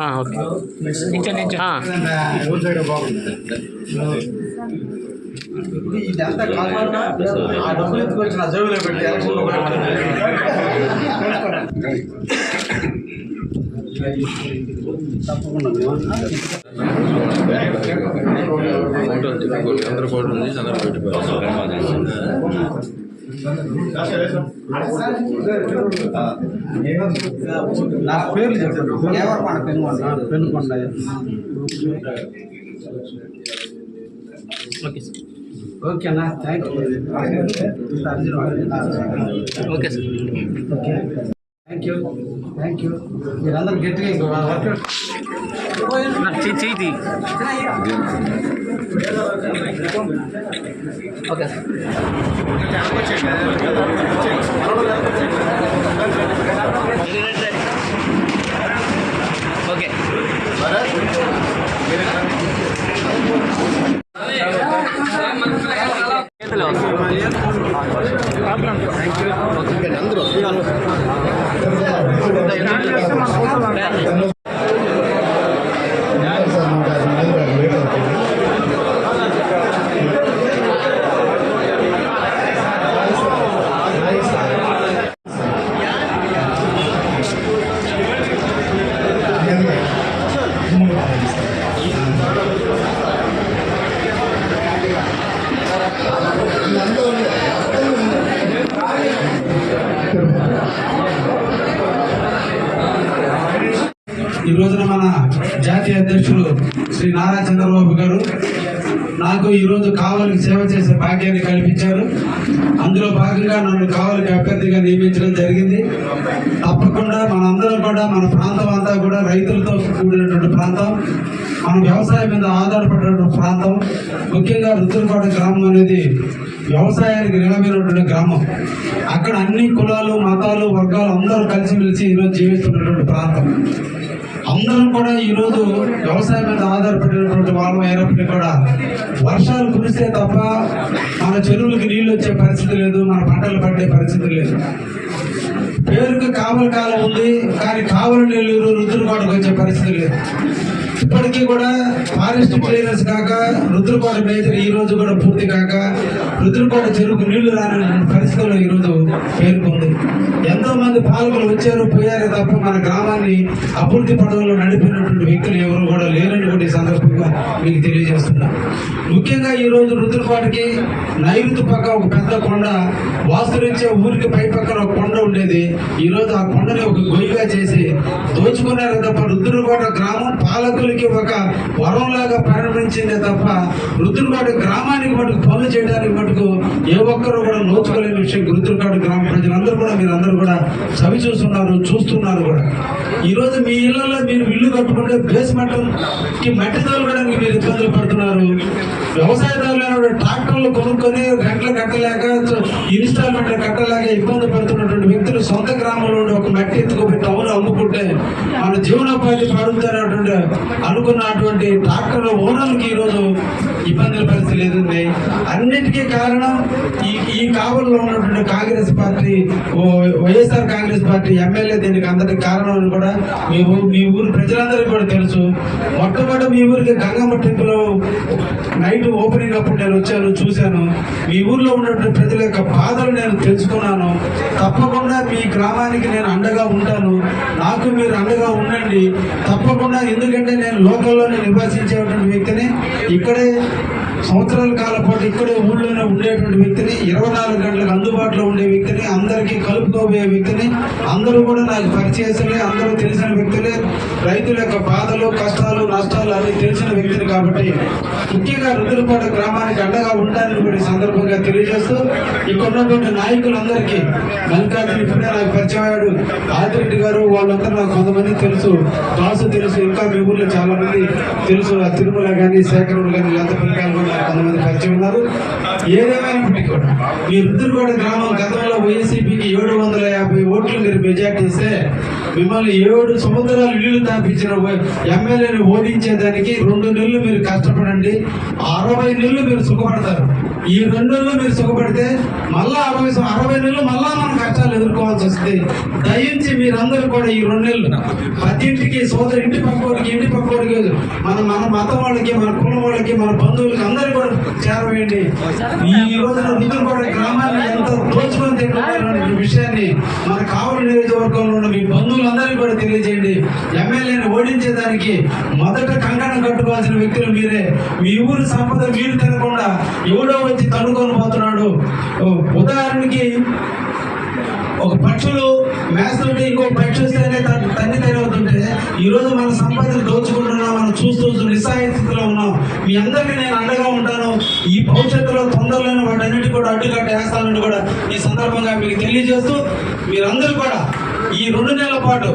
ఆ, ఓకే. నించో నించో ఆ, ఇదంతా కాకుండా ఆ డబ్బులు ఎత్తుకొచ్చి నా జోబులో పెట్టి ఎలక్షన్లో అందరూ ఫోటో ఉంది పెట్టిపోయారు నా పేర్లు చెప్పండి. దేవరపాడ పెనుగొండ. పెనుగొండ. Okay sir. ఓకేనా thank you okay sir. Thank you thank you మీరందరూ గట్టిగా. ఓకే చేతిలో Ini ada lima. జాతీయ అధ్యక్షులు శ్రీ నారా చంద్రబాబు గారు నాకు ఈరోజు కావలికి సేవ చేసే భాగ్యాన్ని కల్పించారు. అందులో భాగంగా నన్ను కావలికి అభ్యర్థిగా నియమించడం జరిగింది. తప్పకుండా మనందరం కూడా మన ప్రాంతం అంతా కూడా రైతులతో కూడినటువంటి ప్రాంతం మన వ్యవసాయం మీద ఆధారపడినటువంటి ప్రాంతం ముఖ్యంగా రుద్రకోట గ్రామం అనేది వ్యవసాయానికి నిలమైనటువంటి గ్రామం. అక్కడ అన్ని కులాలు మతాలు వర్గాలు అందరూ కలిసిమెలిసి ఈరోజు జీవిస్తున్నటువంటి ప్రాంతం. అందరం కూడా ఈరోజు వ్యవసాయం మీద ఆధారపడినటువంటి వాళ్ళం అయినప్పటికీ కూడా వర్షాలు కురిస్తే తప్ప మన చెరువులకు నీళ్ళు వచ్చే పరిస్థితి లేదు మన పంటలు పట్టే పరిస్థితి లేదు. పేరుకు కావలి కాలం ఉంది కానీ కావలి నెల్లూరు రుద్రకోటకు వచ్చే పరిస్థితి లేదు. ఇప్పటికీ కూడా ఫారెస్ట్ క్లియరెన్స్ కాక రుద్రకోట మేజర్ ఈ రోజు కూడా పూర్తి కాక రుద్రకోట చెరువుకు నీళ్ళు రాని పరిస్థితుల్లో ఈ రోజు పేర్కొంది. ఎంతో మంది పాలకులు వచ్చారు పోయారు తప్ప మన గ్రామాన్ని అభివృద్ధి పడవలో నడిపినటువంటి వ్యక్తులు ఎవరు కూడా లేరని కూడా ఈ సందర్భంగా మీకు తెలియజేస్తున్నా. ముఖ్యంగా ఈ రోజు రుద్రకోటకి నైరుతి పక్క ఒక పెద్ద కొండ వాస్తురించే ఊరికి పై పక్కన ఒక కొండ ఉండేది. ఈ రోజు ఆ కొండని ఒక గొయ్యిగా చేసి దోచుకున్నారు తప్ప రుద్రకోట గ్రామం పాలకులకి ఒక వరంలాగా ప్రారంభించిందే తప్ప రుద్రకోట గ్రామానికి మటుకు పనులు చేయడానికి మటుకు ఏ ఒక్కరు కూడా నోచుకోలేని విషయం రుద్రకోట గ్రామ ప్రజలందరూ కూడా మీరు అందరూ కూడా చవి చూస్తున్నారు చూస్తున్నారు కూడా. ఈ రోజు మీ ఇళ్ళలో మీరు ఇల్లు కట్టుకుంటే బేస్మెంట్కి మట్టి తోలుకోవడానికి మీరు ఇబ్బందులు పడుతున్నారు. వ్యవసాయదారులు ట్రాక్టర్లు కొనుక్కొని గంటలు కట్టలేక ఇన్స్టాల్మెంట్ కట్టలేక ఇబ్బంది పడుతున్నటువంటి వ్యక్తులు సొంత గ్రామంలో ఒక మట్టి ఎత్తుకుపోయి టౌన్ అమ్ముకుంటే మన జీవనోపాధి పడుతున్నటువంటి అనుకున్నటువంటి ట్రాక్టర్ ఓనర్కి ఈరోజు ఇబ్బందుల పరిస్థితి లేదండి అన్నిటికీ కారణం ఈ ఈ కావల్లో ఉన్నటువంటి కాంగ్రెస్ పార్టీ ఓ వైఎస్ఆర్ కాంగ్రెస్ పార్టీ ఎమ్మెల్యే దీనికి అందరికి కారణం అని కూడా మీ మీ ఊరు ప్రజలందరికీ కూడా తెలుసు. మొట్టమొదటి మీ ఊరికి గంగమ్మ టెంపుల్ నైట్ ఓపెనింగ్ అప్పుడు నేను వచ్చాను చూశాను. మీ ఊర్లో ఉన్నటువంటి ప్రజల యొక్క బాధలు నేను తెలుసుకున్నాను. తప్పకుండా మీ గ్రామానికి నేను అండగా ఉంటాను. నాకు మీరు అండగా ఉండండి. తప్పకుండా ఎందుకంటే నేను లోకల్లోనే నివాసించేటువంటి వ్యక్తిని. ఇక్కడే Thank you. సంవత్సరాల కాలం పాటు ఇక్కడే ఊళ్ళోనే ఉండేటువంటి వ్యక్తిని ఇరవై నాలుగు గంటలకు అందుబాటులో ఉండే వ్యక్తిని అందరికీ కలుపుకోబోయే వ్యక్తిని అందరూ కూడా నాకు పరిచయస్తులే అందరూ తెలిసిన వ్యక్తులే. రైతుల యొక్క బాధలు కష్టాలు నష్టాలు అన్ని తెలిసిన వ్యక్తులు కాబట్టి ముఖ్యంగా రుద్రపాట గ్రామానికి అండగా ఉండాలని కూడా సందర్భంగా తెలియజేస్తూ ఇక్కడ ఉన్నటువంటి నాయకులందరికీ మల్లికార్జున ఇప్పుడే నాకు పరిచయం అయ్యాడు. ఆదిరెడ్డి గారు వాళ్ళందరూ నాకు కొంతమంది తెలుసు. దాసు తెలుసు ఇంకా మీ ఊళ్ళో చాలా మంది తెలుసు. ఆ తిరుమల కానీ శేఖరుడు కానీ లేకపోతే పిల్లకాయలు కొంతమంది పరిచయం ఉన్నారు. ఏదేమైనప్పటికీ కూడా మీ రుద్రపాట గ్రామం గతంలో వైసీపీకి ఏడు వందల యాభై ఓట్లు మీరు మెజార్టీ ఇస్తే మిమ్మల్ని ఏడు సముద్రాలు ఇల్లు తాపించిన ఎమ్మెల్యేని ఓడించేదానికి రెండు నెలలు మీరు కష్టపడండి. అరవై నెలలు మీరు సుఖపడతారు. ఈ రెండు నెలలు మీరు సుఖపడితే మళ్ళా అరవై అరవై నెలలు మళ్ళా మనం కష్టాలు ఎదుర్కోవాల్సి వస్తుంది దయించి మీరందరూ కూడా ఈ రెండు నెలలు పద్దింటికి సోదరు ఇంటి పక్కోడికి ఇంటి పక్కోడికి మన మన మతం వాళ్ళకి మన కులం వాళ్ళకి మన బంధువులకి అందరూ కూడా చేరవేయండి. ఈ రోజున రుద్రపాడ గ్రామాన్ని ఎంత దోచుకొని తింటున్నారనే విషయాన్ని మన కావలి నియోజకవర్గంలో ఉన్న మీ బంధువులందరికీ కూడా తెలియజేయండి. ఎమ్మెల్యేని ఓడించేదానికి మొదట కంకణం కట్టుకోవాల్సిన వ్యక్తులు మీరే. మీ ఊరి సంపద మీరు తినకుండా ఎవడో వచ్చి తనుకొని పోతున్నాడు ఉదాహరణకి ఒక పక్షులు మేస్తుంటే ఇంకో పక్షి వస్తేనే తన- తన్ని తెరవుతుంటే ఈ రోజు మన సంపదను దోచుకుంటున్నాం మనం చూస్తూ నిస్సహాయ స్థితిలో ఉన్నాం. మీ అందరికీ నేను అండగా ఉంటాను. ఈ భవిష్యత్తులో తొందరలోనే వాటన్నిటి కూడా అడ్డుకట్ట వేస్తానని కూడా ఈ సందర్భంగా మీకు తెలియజేస్తూ మీరందరూ కూడా ఈ రెండు నెలల పాటు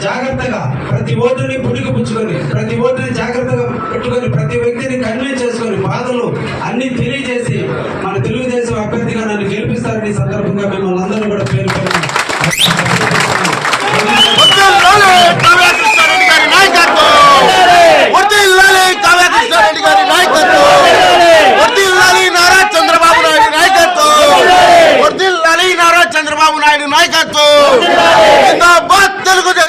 జాగ్రత్తగా ప్రతి ఓటుని పుట్టుకు పుచ్చుకొని ప్రతి ఓటుని జాగ్రత్తగా పెట్టుకొని ప్రతి వ్యక్తిని